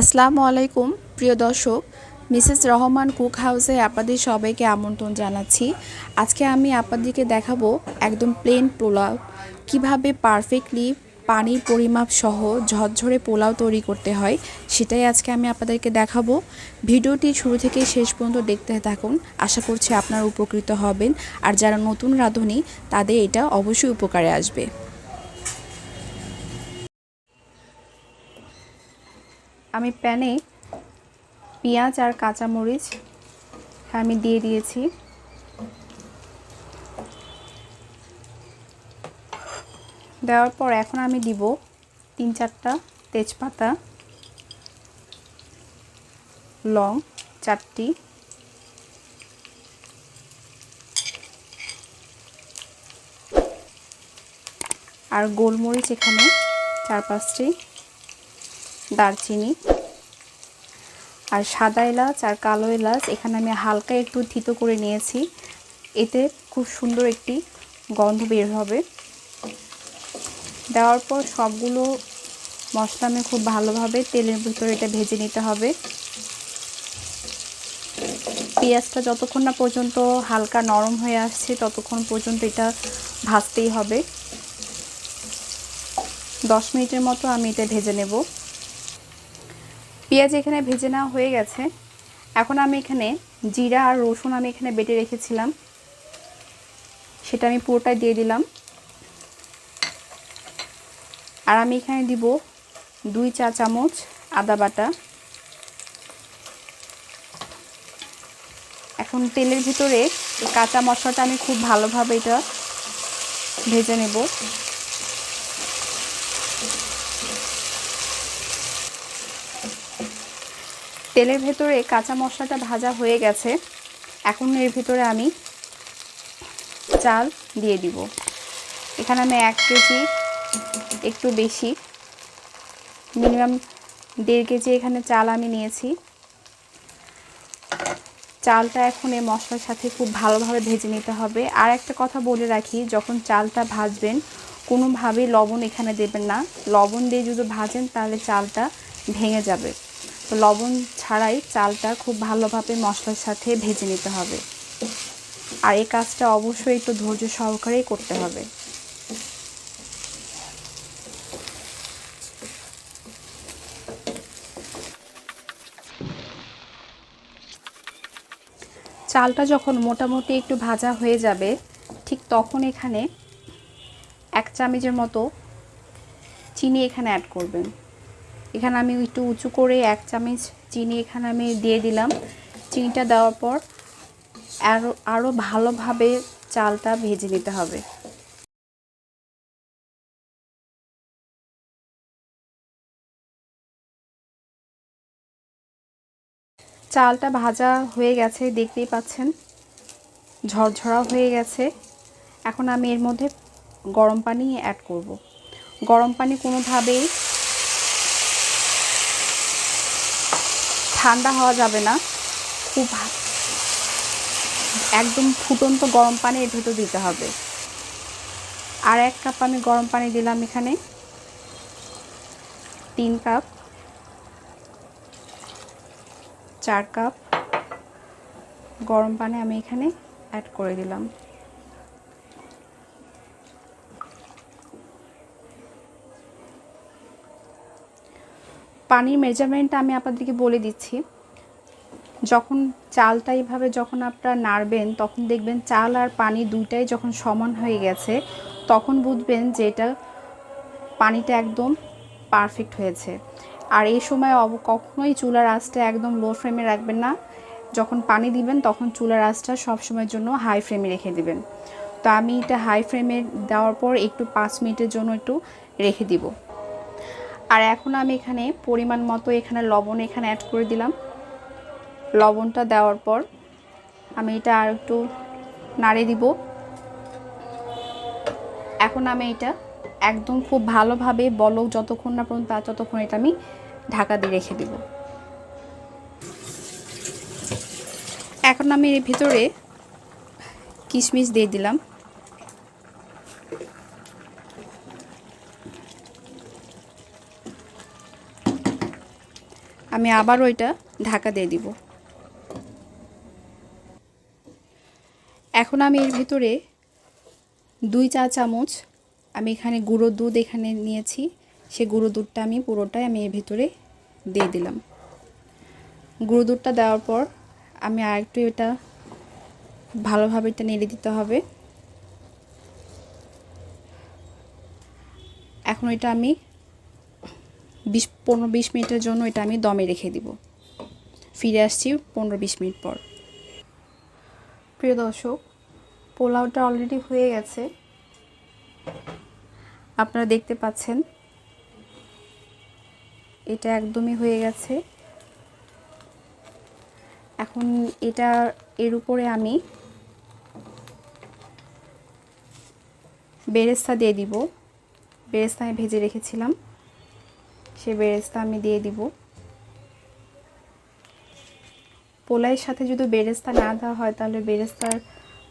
আসসালামু আলাইকুম, প্রিয় দর্শক। মিসেস রহমান কুক হাউসে আপনাদের সবাইকে আমন্ত্রণ জানাচ্ছি। আজকে আমি আপনাদেরকে দেখাবো একদম প্লেন পোলাও। কীভাবে পারফেক্টলি পানির পরিমাপ সহ ঝরঝরে পোলাও তৈরি করতে হয়, সেটাই আজকে আমি আপনাদেরকে দেখাবো। ভিডিওটি শুরু থেকে শেষ পর্যন্ত দেখতে থাকুন, আশা করছি আপনারা উপকৃত হবেন। আর যারা নতুন রাঁধুনি, তাদের এটা অবশ্যই উপকারে আসবে। আমি প্যানে পেঁয়াজ আর কাঁচামরিচ আমি দিয়ে দিয়েছি। দেওয়ার পর এখন আমি দিব তিন চারটা তেজপাতা, লং চারটি, আর গোলমরিচ এখানে চার পাঁচটি। দারচিনি আর সাদা এলাচ আর কালো এলাচ এখানে আমি হালকা একটু থিতো করে নিয়েছি। এতে খুব সুন্দর একটি গন্ধ বের হবে। দেওয়ার পর সবগুলো মশলা আমি খুব ভালোভাবে তেলের ভিতরে এটা ভেজে নিতে হবে। পেঁয়াজটা যতক্ষণ না পর্যন্ত হালকা নরম হয়ে আসছে, ততক্ষণ পর্যন্ত এটা ভাজতেই হবে। দশ মিনিটের মতো আমি এটা ভেজে নেব। পেঁয়াজ এখানে ভেজে নেওয়া হয়ে গেছে। এখন আমি এখানে জিরা আর রসুন আমি এখানে বেটে রেখেছিলাম। সেটা আমি পুরোটাই দিয়ে দিলাম। আর আমি এখানে দিব দুই চা চামচ আদা বাটা। এখন তেলের ভিতরে কাঁচা মশলাটা আমি খুব ভালোভাবে এটা ভেজে নেব। তেলের ভেতরে কাঁচা মশলাটা ভাজা হয়ে গেছে। এখন এর ভিতরে আমি চাল দিয়ে দিব। এখানে আমি এক কেজি একটু বেশি, মিনিমাম দেড় কেজি এখানে চাল আমি নিয়েছি। চালটা এখন এই মশলার সাথে খুব ভালোভাবে ভেজে নিতে হবে। আর একটা কথা বলে রাখি, যখন চালটা ভাজবেন, কোনোভাবেই লবণ এখানে দেবেন না। লবণ দিয়ে যদি ভাজেন, তাহলে চালটা ভেঙে যাবে। তো লবণ ছাড়াই চালটা খুব ভালোভাবে মশলার সাথে ভেজে নিতে হবে। আর এই কাজটা অবশ্যই একটু ধৈর্য সহকারেই করতে হবে। চালটা যখন মোটামুটি একটু ভাজা হয়ে যাবে, ঠিক তখন এখানে এক চামচের মতো চিনি এখানে অ্যাড করবেন। এখানে আমি একটু উঁচু করে এক চামচ চিনি এখানে আমি দিয়ে দিলাম। চিনিটা দেওয়ার পর আরও আরও ভালোভাবে চালটা ভেজে নিতে হবে। চালটা ভাজা হয়ে গেছে, দেখতেই পাচ্ছেন। ঝরঝরা হয়ে গেছে। এখন আমি এর মধ্যে গরম পানি অ্যাড করব। গরম পানি কোনোভাবেই ঠান্ডা হওয়া যাবে না। খুব একদম ফুটন্ত গরম পানি এর ভেতর দিতে হবে। আর এক কাপ আমি গরম পানি দিলাম এখানে। তিন কাপ। চার কাপ। গরম পানি আমি এখানে অ্যাড করে দিলাম। পানির মেজারমেন্টটা আমি আপনাদেরকে বলে দিচ্ছি। যখন চালটা এইভাবে যখন আপনারা নাড়বেন, তখন দেখবেন চাল আর পানি দুইটাই যখন সমান হয়ে গেছে, তখন বুঝবেন যে এটা পানিটা একদম পারফেক্ট হয়েছে। আর এই সময় অব, কখনোই চুলার আঁচটা একদম লো ফ্লেমে রাখবেন না। যখন পানি দিবেন, তখন চুলার আঁচটা সবসময়ের জন্য হাই ফ্লেমে রেখে দিবেন। তো আমি এটা হাই ফ্লেমে দেওয়ার পর একটু পাঁচ মিনিটের জন্য একটু রেখে দিব। আর এখন আমি এখানে পরিমাণ মতো এখানে লবণ এখানে অ্যাড করে দিলাম। লবণটা দেওয়ার পর আমি এটা আর একটু নাড়ে দিব। এখন আমি এটা একদম খুব ভালোভাবে বলক যতক্ষণ না পর্যন্ত ততক্ষণ এটা আমি ঢাকা দিয়ে রেখে দিব। এখন আমি এর ভিতরে কিশমিশ দিয়ে দিলাম। আমি আবার ওইটা ঢাকা দিয়ে দিব। এখন আমি এর ভিতরে দুই চা চামচ আমি এখানে গুঁড়ো দুধ এখানে নিয়েছি। সে গুঁড়ো দুধটা আমি পুরোটাই আমি এর ভিতরে দিয়ে দিলাম। গুঁড়ো দুধটা দেওয়ার পর আমি আরেকটু এটা ভালোভাবে এটা নেড়ে দিতে হবে। এখন এটা আমি বিশ, পনেরো বিশ মিনিটের জন্য এটা আমি দমে রেখে দিব। ফিরে আসছি পনেরো বিশ মিনিট পর। প্রিয় দর্শক, পোলাওটা অলরেডি হয়ে গেছে। আপনারা দেখতে পাচ্ছেন, এটা একদমই হয়ে গেছে। এখন এটা এর উপরে আমি বেরেস্তা দিয়ে দিব। বেরেস্তা আমি ভেজে রেখেছিলাম। সে বেরেস্তা আমি দিয়ে দিব। পোলাইয়ের সাথে যদি বেরেস্তা না দেওয়া হয়, তাহলে বেরেস্তার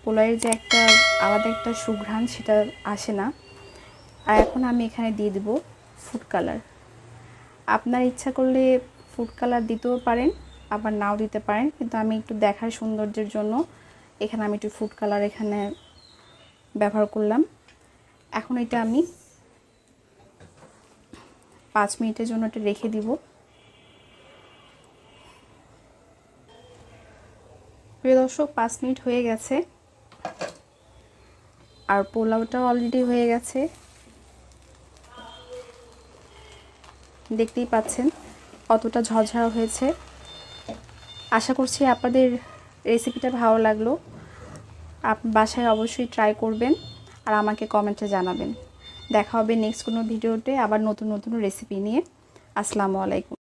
পোলাইয়ের যে একটা আলাদা একটা সুঘ্রাণ সেটা আসে না। আর এখন আমি এখানে দিয়ে দিব ফুড কালার আপনার ইচ্ছা করলে ফুড কালার দিতেও পারেন, আবার নাও দিতে পারেন, কিন্তু আমি একটু দেখার সৌন্দর্যের জন্য এখানে আমি একটু ফুড কালার এখানে ব্যবহার করলাম। এখন এটা আমি পাঁচ মিনিটের জন্য এটা রেখে দিব। প্রিয় দর্শক, পাঁচ মিনিট হয়ে গেছে। আর পোলাওটাও অলরেডি হয়ে গেছে। দেখতেই পাচ্ছেন কতটা ঝরঝরা হয়েছে। আশা করছি আপনাদের রেসিপিটা ভালো লাগল। আপ বাসায় অবশ্যই ট্রাই করবেন আর আমাকে কমেন্টে জানাবেন। দেখা হবে নেক্সট কোনো ভিডিওতে আবার নতুন নতুন রেসিপি নিয়ে। আসসালামু আলাইকুম।